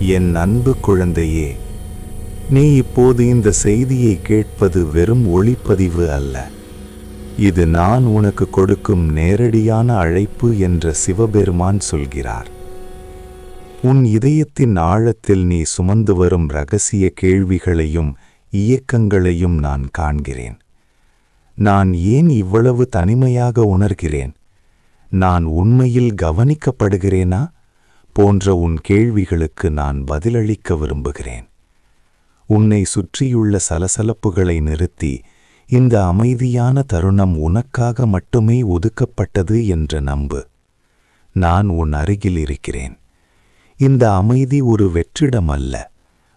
என் அன்பு குழந்தையே நீ இப்போது இந்த செய்தியை கேட்பது வெறும் ஒளிப்பதிவு அல்ல. இது நான் உனக்கு கொடுக்கும் நேரடியான அழைப்பு என்ற சிவபெருமான் சொல்கிறார். உன் இதயத்தின் ஆழத்தில் நீ சுமந்து வரும் ரகசிய கேள்விகளையும் இயக்கங்களையும் நான் காண்கிறேன். நான் ஏன் இவ்வளவு தனிமையாக உணர்கிறேன்? நான் உண்மையில் கவனிக்கப்படுகிறேனா? போன்ற உன் கேள்விகளுக்கு நான் பதிலளிக்க விரும்புகிறேன். உன்னை சுற்றியுள்ள சலசலப்புகளை நிறுத்தி இந்த அமைதியான தருணம் உனக்காக மட்டுமே ஒதுக்கப்பட்டது என்ற நம்பு. நான் உன் அருகில் இருக்கிறேன். இந்த அமைதி ஒரு வெற்றிடம் அல்ல.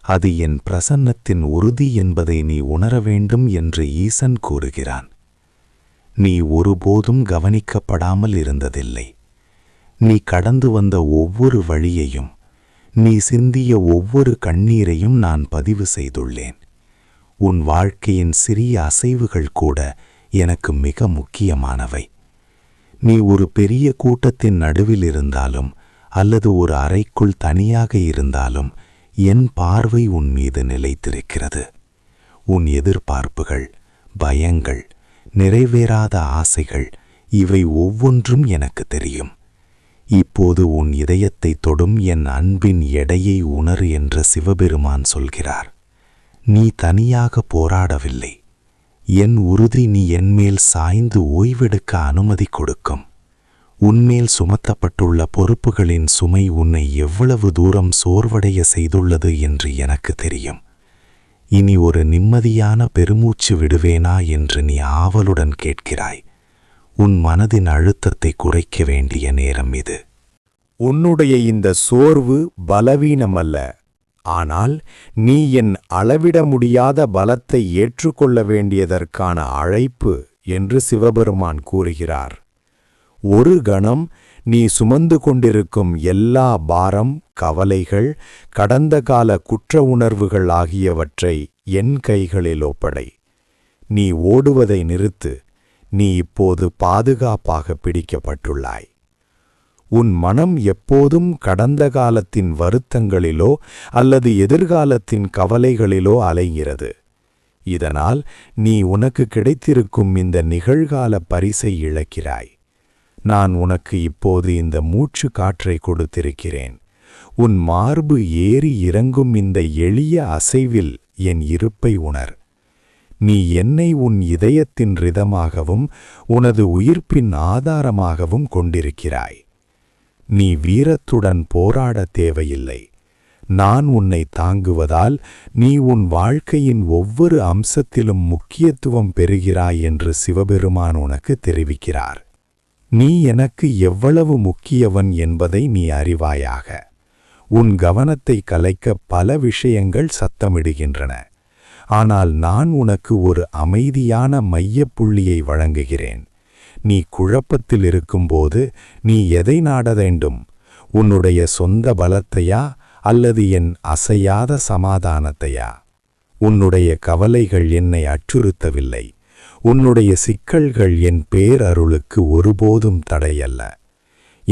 அது என் பிரசன்னத்தின் உறுதி என்பதை நீ உணர வேண்டும் என்று ஈசன் கூறுகிறான். நீ ஒருபோதும் கவனிக்கப்படாமல் இருந்ததில்லை. நீ கடந்து வந்த ஒவ்வொரு வழியையும் நீ சிந்திய ஒவ்வொரு கண்ணீரையும் நான் பதிவு செய்துள்ளேன். உன் வாழ்க்கையின் சிறிய அசைவுகள் கூட எனக்கு மிக முக்கியமானவை. நீ ஒரு பெரிய கூட்டத்தின் நடுவில் இருந்தாலும் அல்லது ஒரு அறைக்குள் தனியாக இருந்தாலும் என் பார்வை உன் மீது நிலைத்திருக்கிறது. உன் எதிர்பார்ப்புகள் பயங்கள் நிறைவேறாத ஆசைகள் இவை ஒவ்வொன்றும் எனக்கு தெரியும். இப்போது உன் இதயத்தை தொடும் என் அன்பின் எடையை உணரு என்ற சிவபெருமான் சொல்கிறார். நீ தனியாக போராடவில்லை. என் உறுதி நீ என்மேல் சாய்ந்து ஓய்வெடுக்க அனுமதி கொடுக்கும். உன்மேல் சுமத்தப்பட்டுள்ள பொறுப்புகளின் சுமை உன்னை எவ்வளவு தூரம் சோர்வடைய செய்துள்ளது என்று எனக்கு தெரியும். இனி ஒரு நிம்மதியான பெருமூச்சு விடுவேனா என்று நீ ஆவலுடன் கேட்கிறாய். உன் மனதின் அழுத்தத்தை குறைக்க வேண்டிய நேரம் இது. உன்னுடைய இந்த சோர்வு பலவீனமல்ல. ஆனால் நீ என் அளவிட முடியாத பலத்தை ஏற்றுக்கொள்ள வேண்டியதற்கான அழைப்பு என்று சிவபெருமான் கூறுகிறார். ஒரு கணம் நீ சுமந்து கொண்டிருக்கும் எல்லா பாரம் கவலைகள் கடந்த கால குற்ற உணர்வுகள் ஆகியவற்றை என் கைகளில் ஒப்படை. நீ ஓடுவதை நிறுத்து நீ இப்போது பாதுகாப்பாக பிடிக்கப்பட்டுள்ளாய். உன் மனம் எப்போதும் கடந்த காலத்தின் வருத்தங்களிலோ அல்லது எதிர்காலத்தின் கவலைகளிலோ அலைகிறது. இதனால் நீ உனக்கு கிடைத்திருக்கும் இந்த நிகழ்கால பரிசை இழக்கிறாய். நான் உனக்கு இப்போது இந்த மூச்சு காற்றை கொடுத்திருக்கிறேன். உன் மார்பு ஏறி இறங்கும் இந்த எளிய அசைவில் என் இருப்பை உணர். நீ என்னை உன் இதயத்தின் ரிதமாகவும் உனது உயிர்ப்பின் ஆதாரமாகவும் கொண்டிருக்கிறாய். நீ வீரத்துடன் போராட தேவையில்லை. நான் உன்னை தாங்குவதால் நீ உன் வாழ்க்கையின் ஒவ்வொரு அம்சத்திலும் முக்கியத்துவம் பெறுகிறாய் என்று சிவபெருமான் உனக்கு தெரிவிக்கிறார். நீ எனக்கு எவ்வளவு முக்கியவன் என்பதை நீ அறிவாயாக. உன் கவனத்தை கலைக்க பல விஷயங்கள் சத்தமிடுகின்றன. ஆனால் நான் உனக்கு ஒரு அமைதியான மையப்புள்ளியை வழங்குகிறேன். நீ குழப்பத்தில் இருக்கும்போது நீ எதை நாட வேண்டும்? உன்னுடைய சொந்த பலத்தையா அல்லது என் அசையாத சமாதானத்தையா? உன்னுடைய கவலைகள் என்னை அச்சுறுத்தவில்லை. உன்னுடைய சிக்கல்கள் என் பேரருளுக்கு ஒருபோதும் தடையல்ல.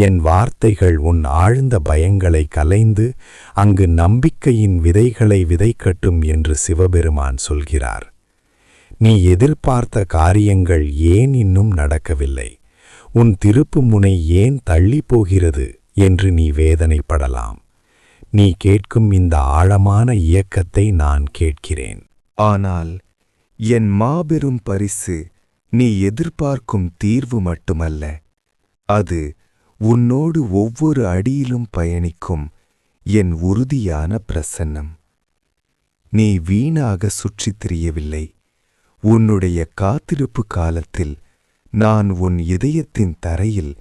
என் வார்த்தைகள் உன் ஆழ்ந்த பயங்களை கலைந்து அங்கு நம்பிக்கையின் விதைகளை விதைக்கட்டும் என்று சிவபெருமான் சொல்கிறார். நீ எதிர்பார்த்த காரியங்கள் ஏன் இன்னும் நடக்கவில்லை? உன் திருப்பு முனை ஏன் தள்ளி போகிறது என்று நீ வேதனைப்படலாம். நீ கேட்கும் இந்த ஆழமான இயக்கத்தை நான் கேட்கிறேன். ஆனால் என் மாபெரும் பரிசு நீ எதிர்பார்க்கும் தீர்வு மட்டுமல்ல அது உன்னோடு ஒவ்வொரு அடியிலும் பயணிக்கும் என் உறுதியான பிரசன்னம். நீ வீணாக சுற்றித் திரியவில்லை. உன்னுடைய காத்திருப்பு காலத்தில் நான் உன் இதயத்தின் தரையில்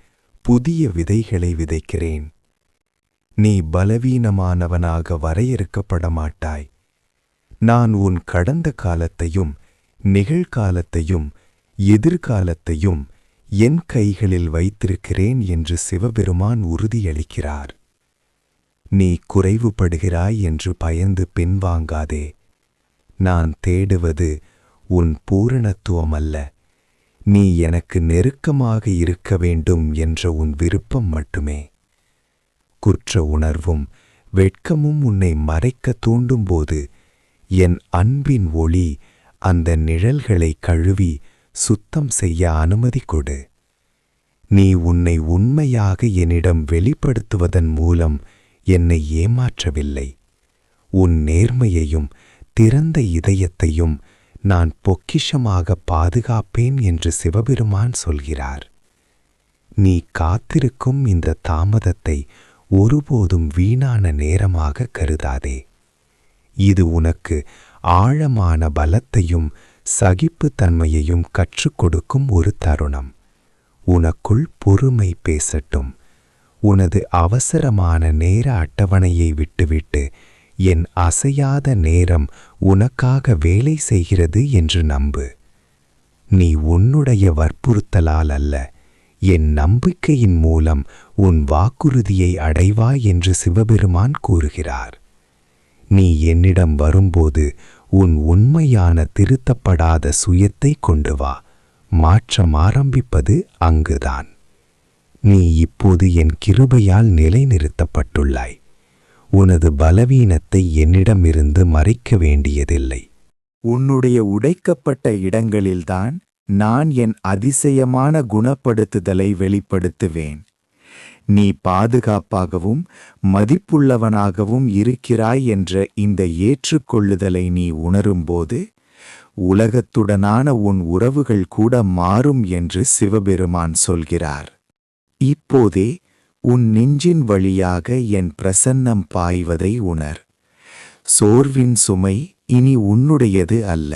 புதிய விதைகளை விதைக்கிறேன். நீ பலவீனமானவனாக வரையறுக்கப்பட மாட்டாய் நான் உன் கடந்த காலத்தையும் நிகழ்காலத்தையும் எதிர்காலத்தையும் என் கைகளில் வைத்திருக்கிறேன் என்று சிவபெருமான் உறுதியளிக்கிறார். நீ குறைவுபடுகிறாய் என்று பயந்து பின்வாங்காதே. நான் தேடுவது உன் பூரணத்துவமல்ல. நீ எனக்கு நெருக்கமாக இருக்க வேண்டும் என்ற உன் விருப்பம் மட்டுமே. குற்ற உணர்வும் வெட்கமும் உன்னை மறைக்க தூண்டும்போது என் அன்பின் ஒளி அந்த நிழல்களை கழுவி சுத்தம் செய்ய அனுமதி கொடு. நீ உன்னை உண்மையாக என்னிடம் வெளிப்படுத்துவதன் மூலம் என்னை ஏமாற்றவில்லை. உன் நேர்மையையும் திறந்த இதயத்தையும் நான் பொக்கிஷமாக பாதுகாப்பேன் என்று சிவபெருமான் சொல்கிறார். நீ காத்திருக்கும் இந்த தாமதத்தை ஒருபோதும் வீணான நேரமாக கருதாதே. இது உனக்கு ஆழமான பலத்தையும் சகிப்புத்தன்மையையும் கற்றுக் கொடுக்கும் ஒரு தருணம். உனக்குள் பொறுமை பேசட்டும். உனது அவசரமான நேர அட்டவணையை விட்டுவிட்டு என் அசையாத நேரம் உனக்காக வேலை செய்கிறது என்று நம்பு. நீ உன்னுடைய வற்புறுத்தலால் அல்ல என் நம்பிக்கையின் மூலம் உன் வாக்குறுதியை அடைவாய் என்று சிவபெருமான் கூறுகிறார். நீ என்னிடம் வரும்போது உன் உண்மையான திருத்தப்படாத சுயத்தை கொண்டு வா. மாற்றம் ஆரம்பிப்பது அங்குதான். நீ இப்போது என் கிருபையால் நிலைநிறுத்தப்பட்டுள்ளாய். உனது பலவீனத்தை என்னிடமிருந்து மறைக்க வேண்டியதில்லை. உன்னுடைய உடைக்கப்பட்ட இடங்களில்தான் நான் என் அதிசயமான குணப்படுத்துதலை வெளிப்படுத்துவேன். நீ பாதுகாப்பாகவும் மதிப்புள்ளவனாகவும் இருக்கிறாய் என்ற இந்த ஏற்றுக்கொள்ளுதலை நீ உணரும்போது உலகத்துடனான உன் உறவுகள் கூட மாறும் என்று சிவபெருமான் சொல்கிறார். இப்போதே உன் நெஞ்சின் வழியாக என் பிரசன்னம் பாய்வதை உணர். சோர்வின் சுமை இனி உன்னுடையது அல்ல.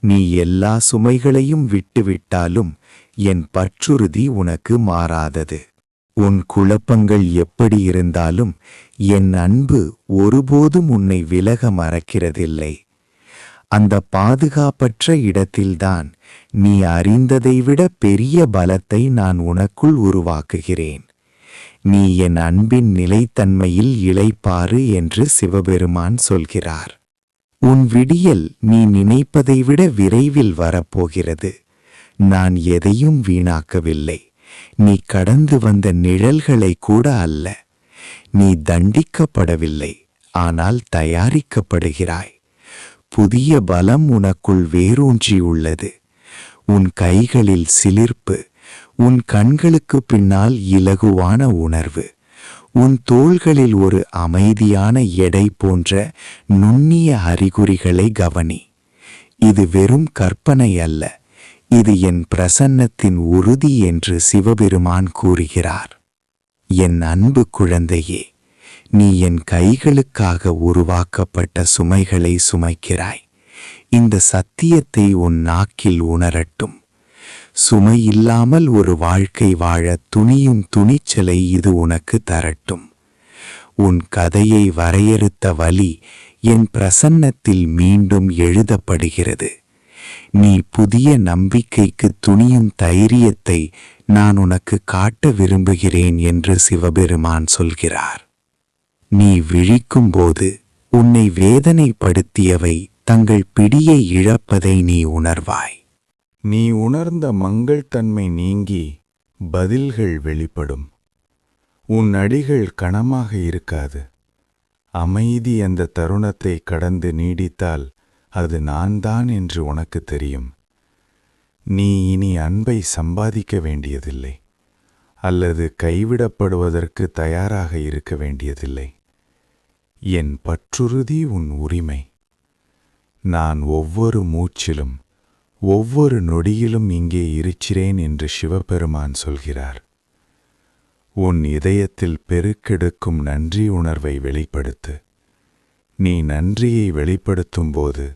நீ எல்லா சுமைகளையும் விட்டுவிட்டாலும் என் பற்றுறுதி உனக்கு மாறாதது. உன் குழப்பங்கள் எப்படி இருந்தாலும் என் அன்பு ஒருபோதும் உன்னை விலக மறக்கிறதில்லை. அந்த பாதுகாப்பற்ற இடத்தில்தான் நீ அறிந்ததை விட பெரிய பலத்தை நான் உனக்குள் உருவாக்குகிறேன். நீ என் அன்பின் நிலைத்தன்மையில் இளைப்பாறு என்று சிவபெருமான் சொல்கிறார். உன் விடியல் நீ நினைப்பதை விட விரைவில் வரப்போகிறது. நான் எதையும் வீணாக்கவில்லை. நீ கடந்து வந்த நிழல்களை கூட அல்ல. நீ தண்டிக்கப்படவில்லை ஆனால் தயாரிக்கப்படுகிறாய். புதிய பலம் உனக்குள் வேரூன்றியுள்ளது. உன் கைகளில் சிலிர்ப்பு உன் கண்களுக்கு பின்னால் இலகுவான உணர்வு உன் தோள்களில் ஒரு அமைதியான எடை போன்ற நுண்ணிய அறிகுறிகளை கவனி. இது வெறும் கற்பனை அல்ல இது என் பிரசன்னத்தின் உறுதி என்று சிவபெருமான் கூறுகிறார். என் அன்பு குழந்தையே நீ என் கைகளுக்காக உருவாக்கப்பட்ட சுமைகளை சுமைக்கிறாய். இந்த சத்தியத்தை உன் நாக்கில் உணரட்டும். சுமை இல்லாமல் ஒரு வாழ்க்கை வாழ துணியும் துணிச்சலை இது உனக்கு தரட்டும். உன் கதையை வரையறுத்த வழி என் பிரசன்னத்தில் மீண்டும் எழுதப்படுகிறது. நீ புதிய நம்பிக்கைக்கு துணியும் தைரியத்தை நான் உனக்கு காட்ட விரும்புகிறேன் என்று சிவபெருமான் சொல்கிறார். நீ விழிக்கும்போது உன்னை வேதனைப்படுத்தியவை தங்கள் பிடியை இழப்பதை நீ உணர்வாய். நீ உணர்ந்த மங்கள்தன்மை நீங்கி பதில்கள் வெளிப்படும். உன் அடிகள் கணமாக இருக்காது. அமைதி அந்த தருணத்தை கடந்து நீடித்தால் அது நான் தான் என்று உனக்கு தெரியும். நீ இனி அன்பை சம்பாதிக்க வேண்டியதில்லை அல்லது கைவிடப்படுவதற்கு தயாராக இருக்க வேண்டியதில்லை. என் பற்றுறுதி உன் உரிமை. நான் ஒவ்வொரு மூச்சிலும் ஒவ்வொரு நொடியிலும் இங்கே இருக்கிறேன் என்று சிவபெருமான் சொல்கிறார். உன் இதயத்தில் பெருக்கெடுக்கும் நன்றி உணர்வை வெளிப்படுத்து. நீ நன்றியை வெளிப்படுத்தும்போது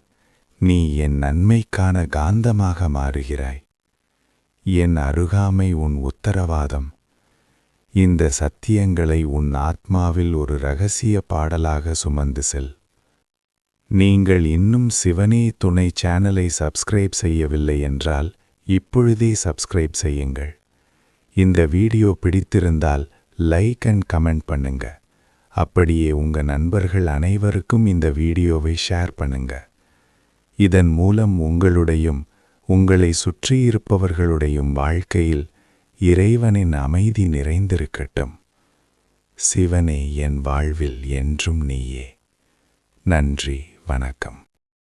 நீ என் நன்மைக்கான காந்தமாக மாறுகிறாய். என் அருகாமை உன் உத்தரவாதம். இந்த சத்தியங்களை உன் ஆத்மாவில் ஒரு ரகசிய பாடலாக சுமந்து செல். நீங்கள் இன்னும் சிவனே துணை சேனலை சப்ஸ்கிரைப் செய்யவில்லை என்றால் இப்பொழுதே சப்ஸ்கிரைப் செய்யுங்கள். இந்த வீடியோ பிடித்திருந்தால் லைக் அண்ட் கமெண்ட் பண்ணுங்க. அப்படியே உங்க நண்பர்கள் அனைவருக்கும் இந்த வீடியோவை ஷேர் பண்ணுங்க. இதன் மூலம் உங்களுடையும் உங்களை சுற்றியிருப்பவர்களுடையும் வாழ்க்கையில் இறைவனின் அமைதி நிறைந்திருக்கட்டும். சிவனே என் வாழ்வில் என்றும் நீயே. நன்றி வணக்கம்.